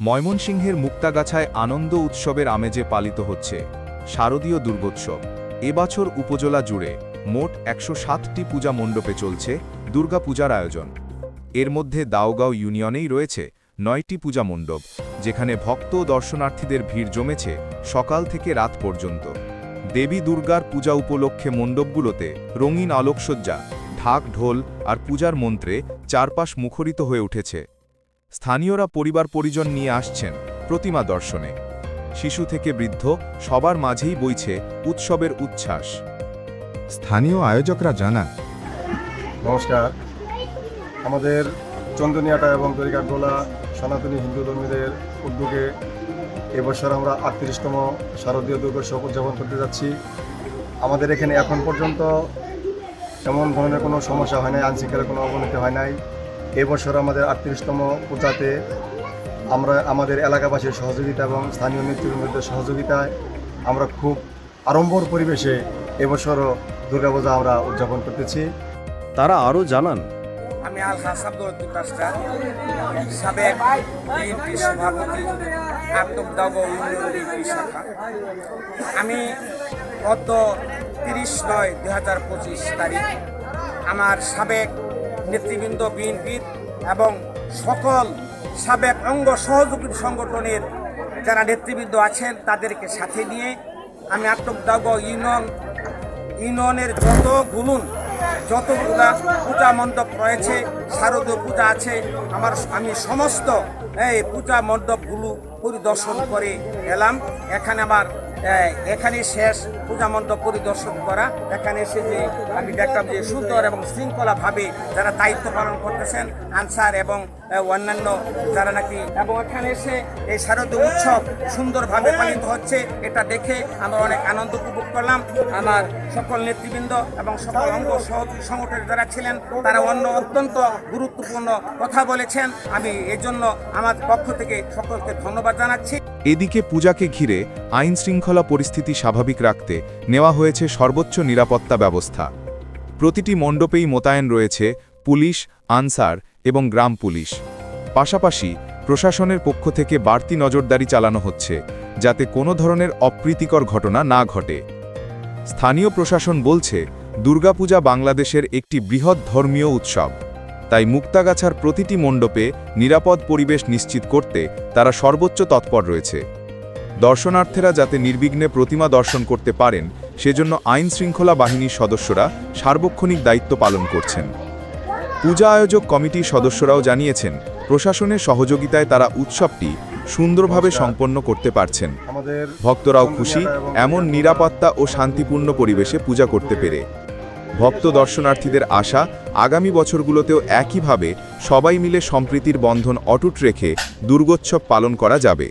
ময়মনসিংহের মুক্তাগাছায় আনন্দ উৎসবের আমেজে পালিত হচ্ছে শারদীয় দুর্গোৎসব। এবছর উপজেলা জুড়ে মোট একশো সাতটি পূজা মণ্ডপে চলছে দুর্গাপূজার আয়োজন। এর মধ্যে দাওগাঁও ইউনিয়নেই রয়েছে নয়টি পূজা মণ্ডপ, যেখানে ভক্ত ও দর্শনার্থীদের ভিড় জমেছে সকাল থেকে রাত পর্যন্ত। দেবী দুর্গার পূজা উপলক্ষে মণ্ডপগুলোতে রঙিন আলোকসজ্জা, ঢাক ঢোল আর পূজার মন্ত্রে চারপাশ মুখরিত হয়ে উঠেছে। স্থানীয়রা পরিবার পরিজন নিয়ে আসছেন প্রতিমা দর্শনে। শিশু থেকে বৃদ্ধ সবার মাঝেই বইছে উৎসবের উচ্ছ্বাস। স্থানীয় আয়োজকরা জানান নমস্কার। আমাদের চন্দনিয়াটা এবং দরিকাগোলা সনাতনী হিন্দু ধর্মীদের উদ্যোগে এবছর আমরা আটত্রিশতম শারদীয় দুর্গোৎসব উদযাপন করতে যাচ্ছি। আমাদের এখানে এখন পর্যন্ত এমন ধরনের কোনো সমস্যা হয় নাই আইনশৃঙ্খলার কোনো অবনতি হয় নাই। এবছর আমাদের আটত্রিশতম পূজাতে আমরা আমাদের এলাকাবাসীর সহযোগিতা এবং স্থানীয় নেতৃবৃন্দের সহযোগিতায় আমরা খুব আড়ম্বর পরিবেশে এবছরও দুর্গাপূজা আমরা উদযাপন করতেছি। তারা আরও জানান আমি আল সাবেক বিএনপি সভাপতি বিএনপি শাখা। আমি গত তিরিশ নয় দুই হাজার পঁচিশ তারিখ আমার সাবেক নেতৃবৃন্দ বিএনপির এবং সকল সাবেক অঙ্গ সহযোগী সংগঠনের যারা নেতৃবৃন্দ আছেন তাদেরকে সাথে নিয়ে আমি আটকদাগ ইউনিয়ন, ইউনিয়নের যত গুলুন, যতগুলা পূজা মণ্ডপ রয়েছে, শারদীয় পূজা আছে, আমার আমি সমস্ত এই পূজা মণ্ডপগুলো পরিদর্শন করে এলাম। এখানে আমার এখানে শেষ পূজা মণ্ডপ পরিদর্শন করা। এখানে এসে যে আমি দেখলাম যে সুন্দর এবং শৃঙ্খলাভাবে যারা দায়িত্ব পালন করতেছেন, আনসার এবং অন্যান্য যারা নাকি, এবং এখানে এসে এই শারদীয় উৎসব সুন্দরভাবে পালিত হচ্ছে, এটা দেখে আমরা অনেক আনন্দ উপভোগ করলাম। আমার সকল নেতৃবৃন্দ এবং সকল অঙ্গ সহযোগী সংগঠনের যারা ছিলেন, তারা অন্য অত্যন্ত গুরুত্বপূর্ণ কথা বলেছেন। আমি এজন্য আমার পক্ষ থেকে সকলকে ধন্যবাদ জানাচ্ছি। এদিকে পূজাকে ঘিরে আইন শৃঙ্খলা পরিস্থিতি স্বাভাবিক রাখতে নেওয়া হয়েছে সর্বোচ্চ নিরাপত্তা ব্যবস্থা। প্রতিটি মণ্ডপেই মোতায়েন রয়েছে পুলিশ, আনসার এবং গ্রাম পুলিশ। পাশাপাশি প্রশাসনের পক্ষ থেকে বাড়তি নজরদারি চালানো হচ্ছে, যাতে কোনো ধরনের অপ্রীতিকর ঘটনা না ঘটে। স্থানীয় প্রশাসন বলছে, দুর্গাপূজা বাংলাদেশের একটি বৃহৎ ধর্মীয় উৎসব। তাই মুক্তাগাছার প্রতিটি মণ্ডপে নিরাপদ পরিবেশ নিশ্চিত করতে তারা সর্বোচ্চ তৎপর রয়েছে। দর্শনার্থীরা যাতে নির্বিঘ্নে প্রতিমা দর্শন করতে পারেন সেজন্য আইন শৃঙ্খলা বাহিনীর সদস্যরা সার্বক্ষণিক দায়িত্ব পালন করছেন। পূজা আয়োজক কমিটির সদস্যরাও জানিয়েছেন প্রশাসনের সহযোগিতায় তারা উৎসবটি সুন্দরভাবে সম্পন্ন করতে পারছেন। ভক্তরাও খুশি এমন নিরাপত্তা ও শান্তিপূর্ণ পরিবেশে পূজা করতে পেরে। ভক্ত দর্শনার্থীদের আশা আগামী বছরগুলোতেও একইভাবে সবাই মিলে সম্প্রীতির বন্ধন অটুট রেখে দুর্গোৎসব পালন করা যাবে।